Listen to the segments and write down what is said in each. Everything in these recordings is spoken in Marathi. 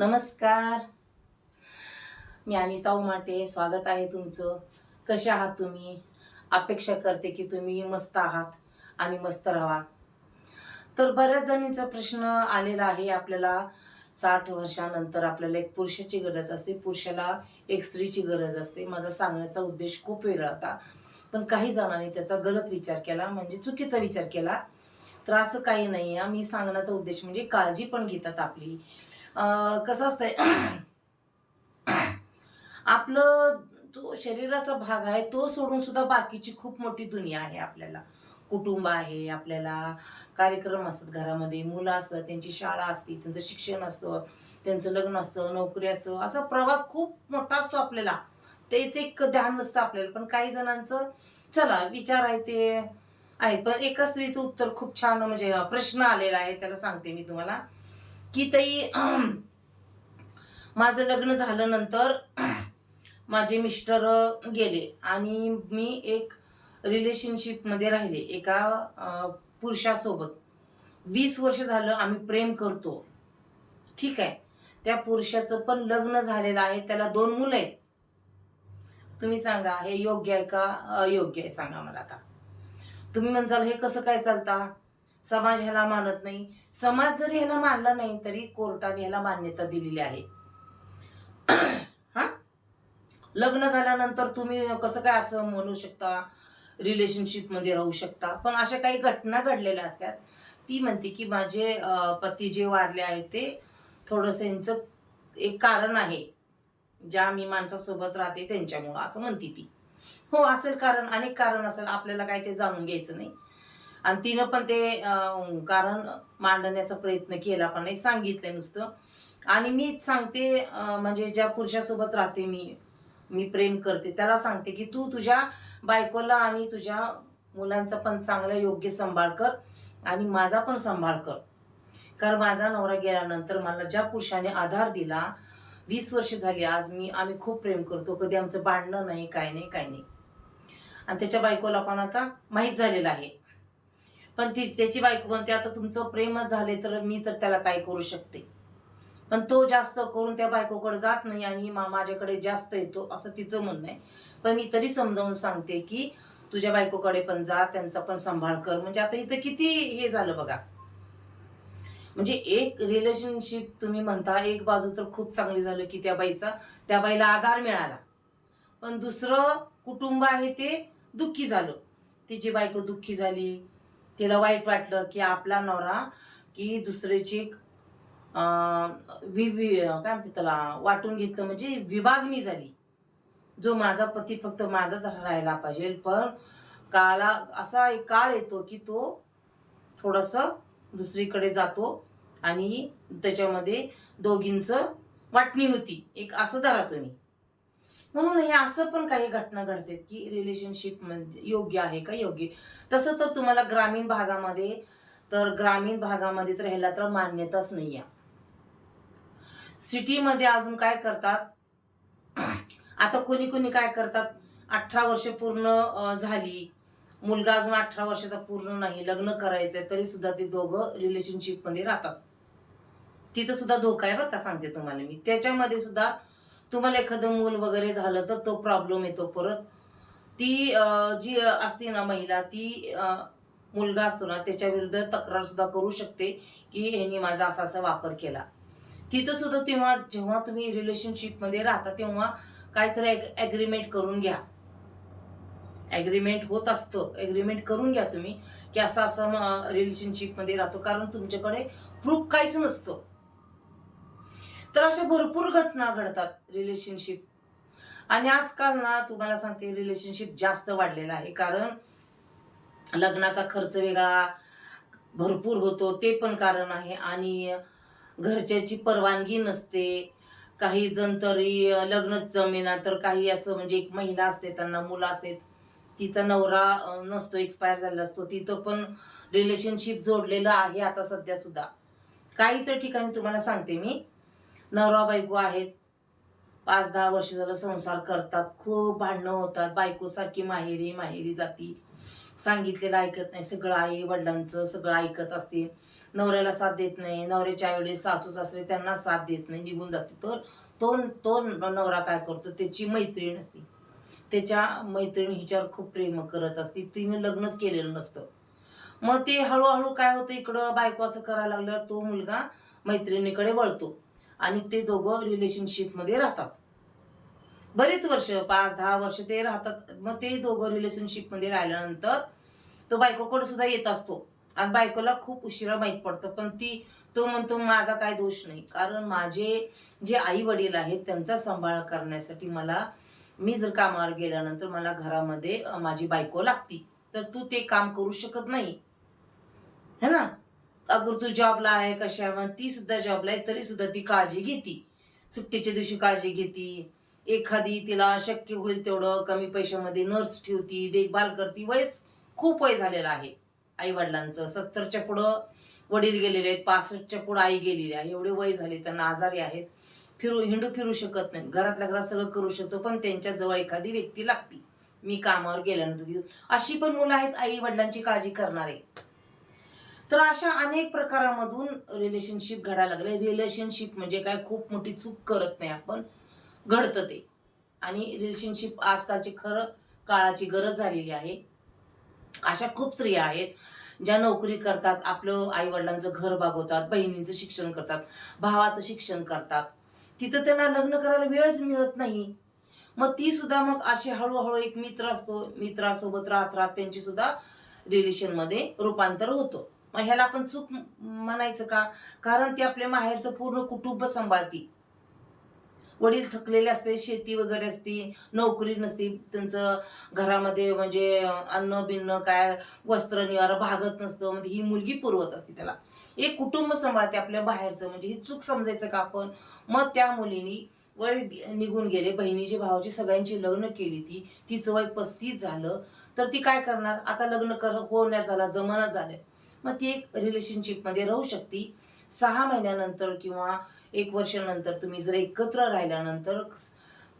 नमस्कार. मी अनिता उमाटे स्वागत आहे तुमचं. कसे आहात तुम्ही? अपेक्षा करते की तुम्ही मस्त आहात आणि मस्त राहा. तर बऱ्याच जणींचा प्रश्न आलेला आहे. आपल्याला साठ वर्षानंतर आपल्याला एक पुरुषाची गरज असते पुरुषाला एक स्त्रीची गरज असते. माझा सांगण्याचा उद्देश खूप वेगळा होता. पण काही जणांनी त्याचा गलत विचार केला म्हणजे चुकीचा विचार केला. तर असं काही नाही आहे मी सांगण्याचा उद्देश म्हणजे काळजी पण घेतात आपली. कसं असतंय? आपलं तो शरीराचा भाग आहे तो सोडून सुद्धा बाकीची खूप मोठी दुनिया आहे आपल्याला. कुटुंब आहे आपल्याला कार्यक्रम असतात घरामध्ये मुलं असतात त्यांची शाळा असते त्यांचं शिक्षण असतं त्यांचं लग्न असतं नोकरी असतं असा प्रवास खूप मोठा असतो आपल्याला. तेच एक ध्यान नसतं आपल्याला पण काही जणांचं चला विचार आहे ते आहे पण एका स्त्रीचं उत्तर खूप छान म्हणजे प्रश्न आलेला आहे त्याला सांगते मी तुम्हाला. की ताई माझं लग्न झालं नंतर माझे मिस्टर गेले आणि मी एक रिलेशनशिपमध्ये राहिले एका पुरुषासोबत. वीस वर्ष झालं आम्ही प्रेम करतो. ठीक आहे. त्या पुरुषाचं पण लग्न झालेलं आहे त्याला दोन मुलं आहेत. तुम्ही सांगा हे योग्य आहे का अयोग्य आहे सांगा मला आता. तुम्ही म्हणसाल हे कसं काय चालता? समाज ह्याला मानत नाही. समाज जरी ह्याला मानला नाही तरी कोर्टाने ह्याला मान्यता दिलेली आहे. हा? लग्न झाल्यानंतर तुम्ही कसं काय असं म्हणू शकता? रिलेशनशिपमध्ये राहू शकता. पण अशा काही घटना घडलेल्या असतात. ती म्हणते की माझे पती जे वारले आहेत ते थोडंसं यांचं एक कारण आहे. ज्या मी माणसासोबत राहते त्यांच्यामुळं असं म्हणते ती. हो असेल कारण अनेक कारण असेल. आपल्याला काय ते जाणून घ्यायचं नाही. आणि तिनं पण ते कारण मांडण्याचा प्रयत्न केला पण नाही सांगितलंय नुसतं. आणि मी सांगते म्हणजे ज्या पुरुषासोबत राहते मी मी प्रेम करते त्याला सांगते की तू तुझ्या बायकोला आणि तुझ्या मुलांचा पण चांगला योग्य सांभाळ कर आणि माझा पण सांभाळ कर. कारण माझा नवरा गेल्यानंतर मला ज्या पुरुषाने आधार दिला वीस वर्ष झाली आज मी आम्ही खूप प्रेम करतो कधी आमचं भांडणं नाही काय नाही काय नाही. आणि त्याच्या बायकोला पण आता माहीत झालेलं आहे. पण ती त्याची बायको म्हणते आता तुमचं प्रेमच झाले तर मी तर त्याला काय करू शकते? पण तो जास्त करून त्या बायकोकडे जात नाही आणि मा- माझ्याकडे जास्त येतो असं तिचं म्हणणं आहे. पण मी तरी समजावून सांगते की तुझ्या बायकोकडे पण जा त्यांचा पण सांभाळ कर. म्हणजे आता इथं किती हे झालं बघा. म्हणजे एक रिलेशनशिप तुम्ही म्हणता एक बाजू तर खूप चांगली झालं की त्या बाईचा त्या बाईला आधार मिळाला. पण दुसरं कुटुंब आहे ते दुःखी झालं. तिची बायको दुःखी झाली तिला वाईट वाटलं की आपला नवरा की दुसऱ्याची अं, वि काय म्हणते त्याला वाटून घेतलं म्हणजे विभागणी झाली. जो माझा पती फक्त माझाच राहायला पाहिजे पण काळा असा एक काळ येतो की तो थोडस दुसरीकडे जातो आणि त्याच्यामध्ये दोघींचं वाटणी होती. एक असं धरा तुम्ही. म्हणून हे असं पण काही घटना घडते की रिलेशनशिप म्हणजे योग्य आहे का योग्य? तसं तर तुम्हाला ग्रामीण भागामध्ये तर ग्रामीण भागामध्ये तर ह्याला तर मान्यताच नाही आहे सिटीमध्ये अजून काय करतात? आता कोणी कोणी काय करतात? अठरा वर्ष पूर्ण झाली. मुलगा अजून अठरा वर्षाचा पूर्ण नाही. लग्न करायचंय तरी सुद्धा ते दोघं रिलेशनशिपमध्ये राहतात. तिथं सुद्धा धोका आहे बरं का सांगते तुम्हाला मी. त्याच्यामध्ये सुद्धा तुम्हाला एखादं मूल वगैरे झालं तर तो प्रॉब्लेम येतो परत. ती जी असते ना महिला ती मुलगा असतो ना त्याच्या विरुद्ध तक्रार सुद्धा करू शकते की ह्यांनी माझा असा असा वापर केला. तिथं सुद्धा तेव्हा जेव्हा तुम्ही रिलेशनशिपमध्ये राहता तेव्हा काहीतरी ॲग्रीमेंट करून घ्या. ॲग्रीमेंट होत असतं. ऍग्रीमेंट करून घ्या तुम्ही की असं असं रिलेशनशिपमध्ये राहतो. कारण तुमच्याकडे प्रूफ काहीच नसतं. तर अशा भरपूर घटना घडतात रिलेशनशिप आणि आजकाल ना तुम्हाला सांगते रिलेशनशिप जास्त वाढलेलं आहे. कारण लग्नाचा खर्च वेगळा भरपूर होतो ते पण कारण आहे. आणि घरच्याची परवानगी नसते. काही जण तरी लग्नच जमेना तर काही असं म्हणजे एक महिला असते त्यांना मुलं असते. तिचा नवरा नसतो एक्सपायर झालेला असतो. तिथं पण रिलेशनशिप जोडलेलं आहे आता सध्या सुद्धा. काही तर ठिकाणी तुम्हाला सांगते मी. नवरा बायको आहेत. पाच दहा वर्ष झालं संसार करतात. खूप भांडणं होतात. बायको सारखी माहेरी माहेरी जाती. सांगितलेलं ऐकत नाही. सगळं आई वडिलांचं सगळं ऐकत असते. नवऱ्याला साथ देत नाही. नवऱ्याच्या आईवडील सासू सासरे त्यांना साथ देत नाही. निघून जाते. तर तो तो नवरा काय करतो? त्याची मैत्रीण असते. त्याच्या मैत्रीण हिच्यावर खूप प्रेम करत असते. तिने लग्नच केलेलं नसतं. मग ते हळूहळू काय होतं? इकडं बायको असं करायला लागल्यावर तो मुलगा मैत्रिणीकडे वळतो. आणि ते दोघं रिलेशनशिपमध्ये राहतात. बरेच वर्ष पाच दहा वर्ष ते राहतात. मग ते दोघं रिलेशनशिपमध्ये राहिल्यानंतर तो बायकोकडे सुद्धा येत असतो. आणि बायकोला खूप उशिरा माहीत पडतं. पण ती तो म्हणतो माझा काय दोष नाही. कारण माझे जे आई वडील आहेत त्यांचा सांभाळ करण्यासाठी मला मी जर कामावर गेल्यानंतर मला घरामध्ये माझी बायको लागती तर तू ते काम करू शकत नाही. है ना? अगर तू जॉबला आहे कशा ती सुद्धा जॉबला आहे तरी सुद्धा ती काळजी घेती. सुट्टीच्या दिवशी काळजी घेती. एखादी तिला शक्य होईल तेवढं कमी पैशामध्ये नर्स ठेवती देखभाल करती. वयस खूप वय झालेलं आहे. आई वडिलांचं सत्तरच्या पुढं वडील गेलेले आहेत पासष्टच्या पुढं आई गेलेली आहे. एवढे वय झाले त्यांना आजारी आहेत. फिरू हिंडू फिरू शकत नाही. घरातल्या घरात सगळं करू शकतो पण त्यांच्या जवळ एखादी व्यक्ती लागती. मी कामावर गेल्यानंतर अशी पण मुलं आहेत आई वडिलांची काळजी करणारे. तर अशा अनेक प्रकारामधून रिलेशनशिप घडायला लागले. रिलेशनशिप म्हणजे काय? खूप मोठी चूक करत नाही आपण. घडतं ते. आणि रिलेशनशिप आजकालची खरं काळाची गरज झालेली आहे. अशा खूप स्त्रिया आहेत ज्या नोकरी करतात आपलं आई वडिलांचं घर भागवतात बहिणींचं शिक्षण करतात भावाचं शिक्षण करतात. तिथं त्यांना लग्न करायला वेळच मिळत नाही. मग ती सुद्धा मग अशी हळूहळू एक मित्र असतो. मित्रासोबत राहत राहत त्यांची सुद्धा रिलेशनमध्ये रूपांतर होतं. मग ह्याला आपण चूक म्हणायचं का? कारण ती आपल्या माहेरचं पूर्ण कुटुंब सांभाळती. वडील थकलेले असते शेती वगैरे असते नोकरी नसती त्यांचं घरामध्ये म्हणजे अन्न बिन्न काय वस्त्र निवार भागत नसतं म्हणजे ही मुलगी पुरवत असते त्याला. एक कुटुंब सांभाळते आपल्या बाहेरचं म्हणजे ही चूक समजायचं का आपण? मग त्या मुलीनी वय निघून गेले बहिणीची भावाची सगळ्यांची लग्न केली ती. तिचं वय पस्तीस झालं. तर ती काय करणार? आता लग्न कर होण्यात झाला जमाना झालं मग ती एक रिलेशनशिपमध्ये राहू शकते. सहा महिन्यानंतर किंवा एक वर्षानंतर तुम्ही जर एकत्र राहिल्यानंतर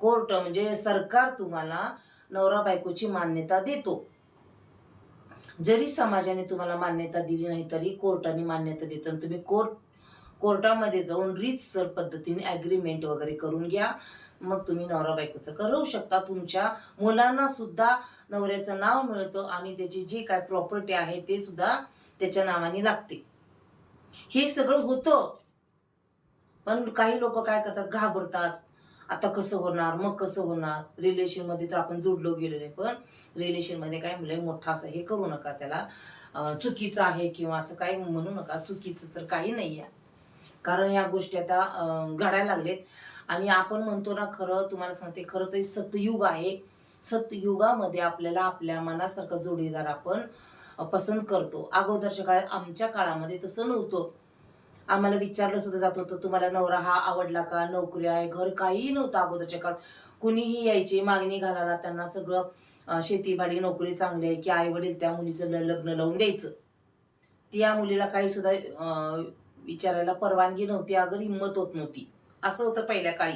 कोर्ट म्हणजे सरकार तुम्हाला नवरा बायकोची मान्यता देतो. जरी समाजाने तुम्हाला मान्यता दिली नाही तरी कोर्टाने मान्यता देतं आणि तुम्ही कोर्ट कोर्टामध्ये जाऊन रीतसर पद्धतीने ॲग्रीमेंट वगैरे करून घ्या. मग तुम्ही नवरा बायकोसारखं राहू शकता. तुमच्या मुलांना सुद्धा नवऱ्याचं नाव मिळतं आणि त्याची जी काय प्रॉपर्टी आहे ते सुद्धा त्याच्या नावाने लागते. हे सगळं होतं. पण काही लोक काय करतात? घाबरतात. आता कसं होणार? मग कसं होणार? रिलेशनमध्ये तर आपण जोडलो गेलेले आहे. पण रिलेशनमध्ये काय मुलं मोठा असं हे करू नका त्याला. चुकीचं आहे किंवा असं काही म्हणू नका. चुकीचं तर काही नाही आहे. कारण या गोष्टी आता घडायला लागलेत. आणि आपण म्हणतो ना खरं तुम्हाला सांगते खरं तर सतयुग आहे. सतयुगामध्ये आपल्याला आपल्या मनासारखं जोडीदार आपण पसंत करतो. अगोदरच्या काळात आमच्या काळामध्ये तसं नव्हतं. आम्हाला विचारलं सुद्धा जात होतं तुम्हाला नवरा हा आवडला का? नोकरी आहे घर काहीही नव्हतं अगोदरच्या काळात. कुणीही यायची मागणी घालायला त्यांना सगळं शेतीबाडी नोकरी चांगली आहे की आई वडील त्या मुलीचं लग्न लावून द्यायचं. त्या मुलीला काही सुद्धा अं, विचारायला परवानगी नव्हती अगर हिंमत होत नव्हती. असं होतं पहिल्या काळी.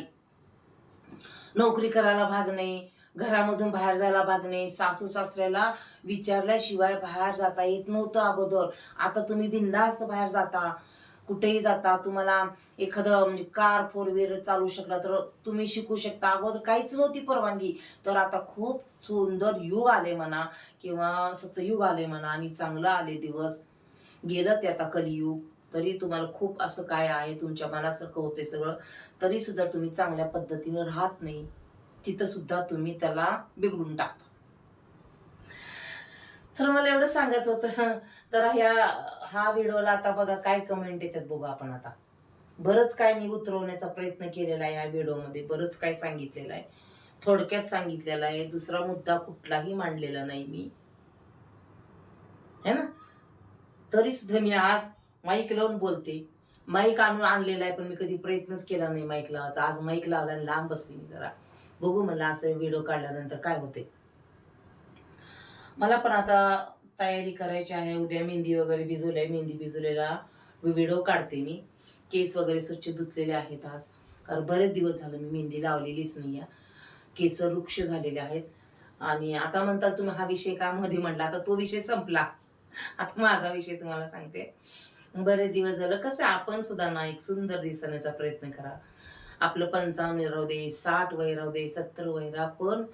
नोकरी करायला भाग नाही घरामधून बाहेर जायला भागणे सासू सासऱ्याला विचारल्याशिवाय बाहेर जाता येत नव्हतं अगोदर. आता तुम्ही बिंदास्त बाहेर जाता कुठेही जाता तुम्हाला एखादं म्हणजे कार फोर व्हीलर चालू शकला तर तुम्ही शिकू शकता. अगोदर काहीच नव्हती परवानगी. तर आता खूप सुंदर युग आले म्हणा किंवा सतयुग आले म्हणा आणि चांगलं आले दिवस. गेलं ते आता कलियुग. तरी तुम्हाला खूप असं काय आहे तुमच्या मनासारखं होते सगळं. तरी सुद्धा तुम्ही चांगल्या पद्धतीनं राहत नाही. तिथं सुद्धा तुम्ही त्याला बिघडून टाकता. तर मला एवढं सांगायचं होतं तर ह्या हा व्हिडिओला आता बघा काय कमेंट येतात बघू आपण आता. बरंच काय मी उतरवण्याचा प्रयत्न केलेला आहे या व्हिडिओमध्ये बरंच काय सांगितलेलं आहे. थोडक्यात सांगितलेलं आहे दुसरा मुद्दा कुठलाही मांडलेला नाही मी. है ना? तरी सुद्धा मी आज माईक लावून बोलते. माईक आणून आणलेला आहे पण मी कधी प्रयत्नच केला नाही माईक लावायचा. आज माईक लावला आणि लांब बसली मी जरा. बघू मला असं व्हिडिओ काढल्यानंतर काय होते. मला पण आता तयारी करायची आहे. उद्या मेहंदी वगैरे भिजवली आहे. मेहंदी भिजवलेला व्हिडिओ काढते मी. केस वगैरे स्वच्छ धुतलेले आहेत आज. कारण बरेच दिवस झालं मी मेहंदी लावलेलीच नाही आहे केस वृक्ष झालेले आहेत. आणि आता म्हणताल तुम्ही हा विषय का मध्ये म्हटला? आता तो विषय संपला. आता माझा विषय तुम्हाला सांगते. बरेच दिवस झालं. कसं आपण सुद्धा ना एक सुंदर दिसण्याचा प्रयत्न करा. आपलं पंचावन्न राहू दे साठ वय राहू दे सत्तर वय राहा पण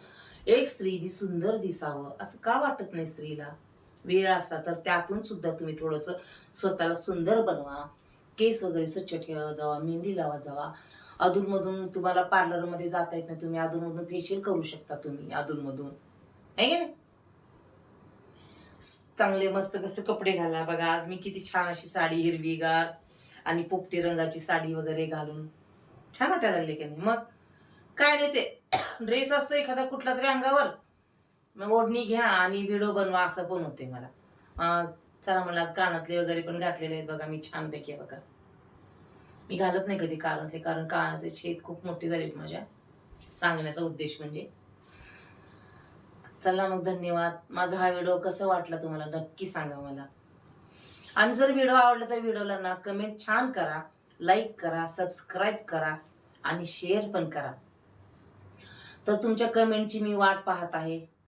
एक स्त्रीने सुंदर दिसावं. असं का वाटत नाही स्त्रीला? वेळ असला तर त्यातून सुद्धा तुम्ही थोडंसं स्वतःला सुंदर बनवा. केस वगैरे स्वच्छ ठेवा जावा मेहंदी लावा जावा. अधूनमधून तुम्हाला पार्लरमध्ये जाता येत नाही तुम्ही अधूनमधून फेशियल करू शकता तुम्ही अधूनमधून. आहे चांगले मस्त मस्त कपडे घाला. बघा आज मी किती छान अशी साडी हिरवीगार आणि पोपटी रंगाची साडी वगैरे घालून. छान वाटायला लागले की नाही. मग काय नाही ते ड्रेस असतो एखादा कुठला तरी अंगावर मग ओढणी घ्या आणि व्हिडिओ बनवा असं पण होते मला. चला मला आज कानातले वगैरे पण घातलेले आहेत बघा मी छान पैकी बघा. मी घालत नाही कधी कानातले कारण कानाचे छेद खूप मोठे झालेत माझ्या. सांगण्याचा उद्देश म्हणजे. चला मग धन्यवाद. माझा हा व्हिडिओ कसा वाटला तुम्हाला नक्की सांगा मला. आणि जर व्हिडिओ आवडला तर व्हिडिओला ना कमेंट छान करा लाईक करा सबस्क्राईब करा. आणि शेअर पण करा. तर तुमच्या कमेंटची मी वाट पाहत आहे.